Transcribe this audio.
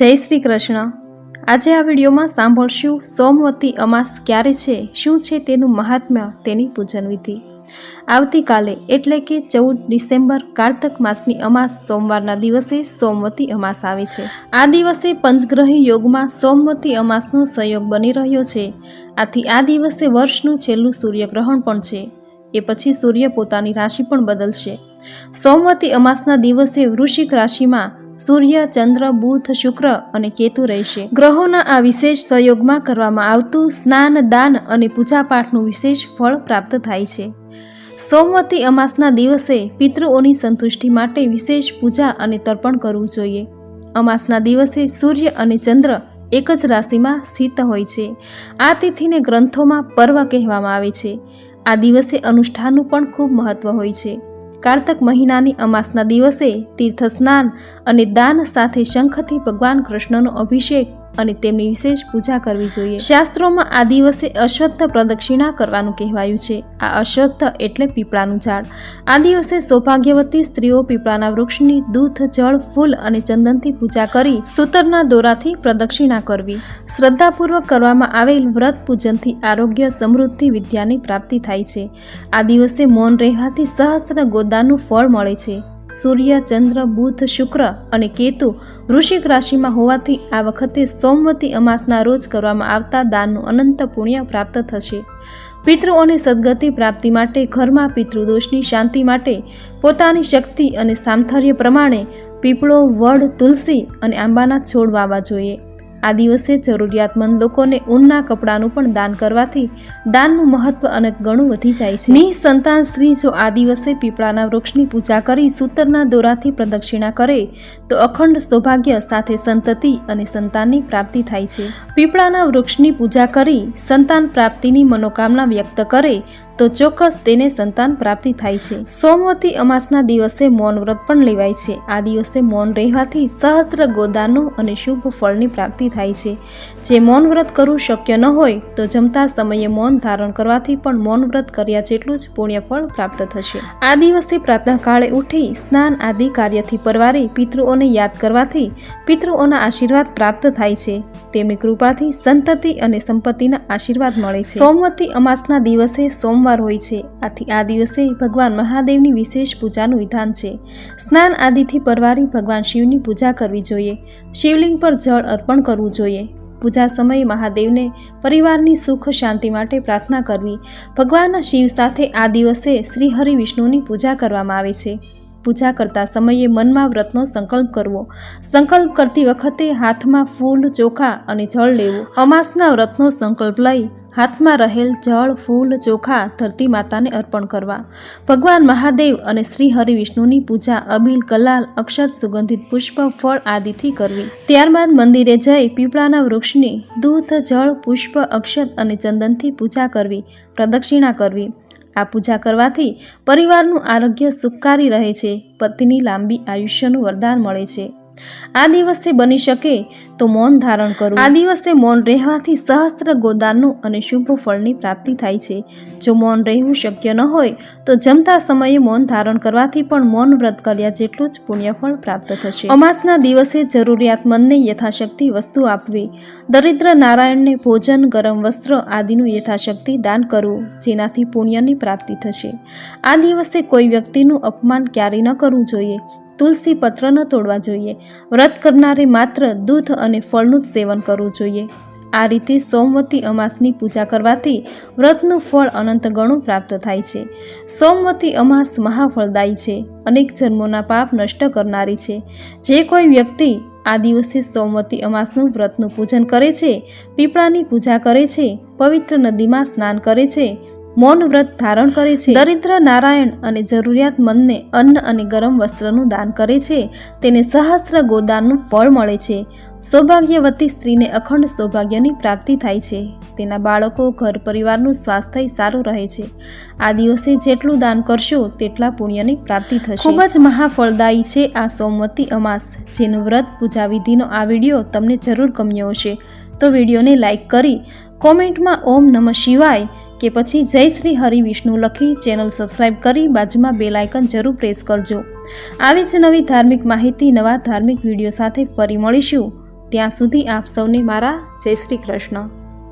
જય શ્રી કૃષ્ણ. આજે આ વિડીયોમાં સાંભળશું સોમવતી અમાસ ક્યારે છે, શું છે તેનું મહાત્મ્ય તેની પૂજન વિધિ. આવતીકાલે એટલે કે ચૌદ ડિસેમ્બર કારતક માસની અમાસ સોમવારના દિવસે સોમવતી અમાસ આવે છે. આ દિવસે પંચગ્રહી યોગમાં સોમવતી અમાસનો સંયોગ બની રહ્યો છે. આથી આ દિવસે વર્ષનું છેલ્લું સૂર્યગ્રહણ પણ છે. એ પછી સૂર્ય પોતાની રાશિ પણ બદલશે. સોમવતી અમાસના દિવસે વૃશ્ચિક રાશિમાં સૂર્ય, ચંદ્ર, બુધ, શુક્ર અને કેતુ રહેશે. ગ્રહોના આ વિશેષ સહયોગમાં કરવામાં આવતું સ્નાન, દાન અને પૂજાપાઠનું વિશેષ ફળ પ્રાપ્ત થાય છે. સોમવતી અમાસના દિવસે પિતૃઓની સંતુષ્ટિ માટે વિશેષ પૂજા અને તર્પણ કરવું જોઈએ. અમાસના દિવસે સૂર્ય અને ચંદ્ર એક જ રાશિમાં સ્થિત હોય છે. આ તિથિને ગ્રંથોમાં પર્વ કહેવામાં આવે છે. આ દિવસે અનુષ્ઠાનનું પણ ખૂબ મહત્વ હોય છે. કારતક મહિનાની અમાસના દિવસે તીર્થ સ્નાન અને દાન સાથે શંખથી ભગવાન કૃષ્ણનો અભિષેક અને તેમની વિશેષ પૂજા કરવી જોઈએ. શાસ્ત્રોમાં આ દિવસે અશ્વત્થ પ્રદક્ષિણા કરવાનું કહેવાયું છે. આ અશ્વત્થ એટલે પીપળાનું ઝાડ. આ દિવસે સૌભાગ્યવતી સ્ત્રીઓ પીપળાના વૃક્ષની દૂધ, જળ, ફૂલ અને ચંદનથી પૂજા કરી સૂતરના દોરાથી પ્રદક્ષિણા કરવી. શ્રદ્ધાપૂર્વક કરવામાં આવેલ વ્રત પૂજનથી આરોગ્ય, સમૃદ્ધિ, વિદ્યાની પ્રાપ્તિ થાય છે. આ દિવસે મૌન રહેવાથી સહસ્ત્ર ગોદાનું ફળ મળે છે. સૂર્ય, ચંદ્ર, બુધ, શુક્ર અને કેતુ વૃશ્ચિક રાશિમાં હોવાથી આ વખતે સોમવતી અમાસના રોજ કરવામાં આવતા દાનનું અનંત પુણ્ય પ્રાપ્ત થશે. પિતૃઓની સદગતિ પ્રાપ્તિ માટે ઘરમાં પિતૃદોષની શાંતિ માટે પોતાની શક્તિ અને સામથર્ય પ્રમાણે પીપળો, વડ, તુલસી અને આંબાના છોડ વાવવા જોઈએ. આ દિવસે જરૂરિયાતમંદ લોકોને ઊનના કપડાનું પણ દાન કરવાથી દાનનું મહત્વ અનેક ગણું વધી જાય છે. નિસંતાન સ્ત્રી જો આ દિવસે પીપળાના વૃક્ષની પૂજા કરી સૂતરના દોરાથી પ્રદક્ષિણા કરે, તો અખંડ સૌભાગ્ય સાથે સંતતિ અને સંતાનની પ્રાપ્તિ થાય છે. પીપળાના વૃક્ષની પૂજા કરી સંતાન પ્રાપ્તિની મનોકામના વ્યક્ત કરે તો ચોક્કસ તેને સંતાન પ્રાપ્તિ થાય છે. સોમવતી અમાસના દિવસે મૌન વ્રત પણ લેવાય છે. આ દિવસે મૌન રહેવાથી સહસ્ત્ર ગોદાનો અને શુભ ફળની પ્રાપ્તિ થાય છે. જે મૌન વ્રત કરવું શક્ય ન હોય તો જમતા સમયે મૌન ધારણ કરવાથી પણ મૌન વ્રત કર્યા જેટલું જ પુણ્યફળ પ્રાપ્ત થશે. આ દિવસે પ્રાતઃકાળે ઉઠી સ્નાન આદિ કાર્યથી પરવારી પિતૃઓને યાદ કરવાથી પિતૃઓના આશીર્વાદ પ્રાપ્ત થાય છે. તેમની કૃપાથી સંતતિ અને સંપત્તિના આશીર્વાદ મળે છે. સોમવતી અમાસના દિવસે સોમવાર હોય છે. આથી આ દિવસે ભગવાન મહાદેવની વિશેષ પૂજાનું વિધાન છે. સ્નાન આદિથી પરવારી ભગવાન શિવની પૂજા કરવી જોઈએ. શિવલિંગ પર જળ અર્પણ કરવું જોઈએ. પૂજા સમયે મહાદેવને પરિવારની સુખ શાંતિ માટે પ્રાર્થના કરવી. ભગવાનના શિવ સાથે આ દિવસે શ્રી હરિ વિષ્ણુની પૂજા કરવામાં આવે છે. પૂજા કરતા સમયે મનમાં વ્રતનો સંકલ્પ કરવો. સંકલ્પ કરતી વખતે હાથમાં ફૂલ, ચોખા અને જળ લેવું. અમાસના વ્રતનો સંકલ્પ લઈ હાથમાં રહેલ જળ, ફૂલ, ચોખા, ધરતી માતાને અર્પણ કરવા. ભગવાન મહાદેવ અને શ્રી હરિ વિષ્ણુની પૂજા, અબીલ, કલાલ, અક્ષત, સુગંધિત પુષ્પ, ફળ આદિથી કરવી. ત્યારબાદ મંદિરે જઈ પીપળાના વૃક્ષની દૂધ, જળ, પુષ્પ, અક્ષત અને ચંદનથી પૂજા કરવી, પ્રદક્ષિણા કરવી. આ પૂજા કરવાથી પરિવારનું આરોગ્ય સુખકારી રહે છે પતિની લાંબી આયુષ્યનું વરદાન મળે છે. આ દિવસે બની શકે તો મૌન ધારણ કરવું. આ દિવસે મૌન રહેવાથી સહસ્ત્ર ગોદાનનું અને શુભ ફળની પ્રાપ્તિ થાય છે. જો મૌન રહેવું શક્ય ન હોય, તો જમતા સમયે મૌન ધારણ કરવાથી પણ મૌન વ્રત કર્યા જેટલું જ પુણ્યફળ પ્રાપ્ત થશે. અમાસના દિવસે જરૂરિયાતમંદને યથાશક્તિ વસ્તુ આપવી, દરિદ્ર નારાયણને ભોજન, ગરમ વસ્ત્ર આદિનું યથાશક્તિ દાન કરવું, જેનાથી પુણ્યની પ્રાપ્તિ થશે. આ દિવસે કોઈ વ્યક્તિનું અપમાન ક્યારેય ન કરવું જોઈએ. તુલસી પત્ર ન તોડવા જોઈએ. વ્રત કરનારે માત્ર દૂધ અને ફળનું જ સેવન કરવું જોઈએ. આ રીતે સોમવતી અમાસની પૂજા કરવાથી વ્રતનું ફળ અનંત ગણું પ્રાપ્ત થાય છે. સોમવતી અમાસ મહાફળદાયી છે. અનેક જન્મોના પાપ નષ્ટ કરનારી છે. જે કોઈ વ્યક્તિ આ દિવસે સોમવતી અમાસનું વ્રતનું પૂજન કરે છે, પીપળાની પૂજા કરે છે, પવિત્ર નદીમાં સ્નાન કરે છે મૌન વ્રત ધારણ કરે છે. દરિદ્ર નારાયણ અને જરૂરિયાતમંદને અન્ન અને ગરમ વસ્ત્રનું દાન કરે છે. તેને સહસ્ત્ર ગોદાનનું ફળ મળે છે. સૌભાગ્યવતી સ્ત્રીને અખંડ સૌભાગ્યની પ્રાપ્તિ થાય છે. તેના બાળકો ઘર પરિવારનું સ્વાસ્થ્ય સારું રહે છે. આ દિવસે જેટલું દાન કરશો તેટલા પુણ્યની પ્રાપ્તિ થશે. ખૂબ જ મહાફળદાયી છે આ સોમવતી અમાસ. જેનું વ્રત પૂજા વિધિનો આ વીડિયો તમને જરૂર ગમ્યો હશે. તો વિડીયોને લાઈક કરી કોમેન્ટમાં ઓમ નમઃ શિવાય કે પછી જય શ્રી હરિ વિષ્ણુ લખી ચેનલ સબસ્ક્રાઇબ કરી બાજુમાં બેલ આઇકન જરૂર પ્રેસ કરજો. આવી જ નવી ધાર્મિક માહિતી, નવા ધાર્મિક વીડિયો સાથે ફરી મળીશું. ત્યાં સુધી આપ સૌને મારા જય શ્રી કૃષ્ણ.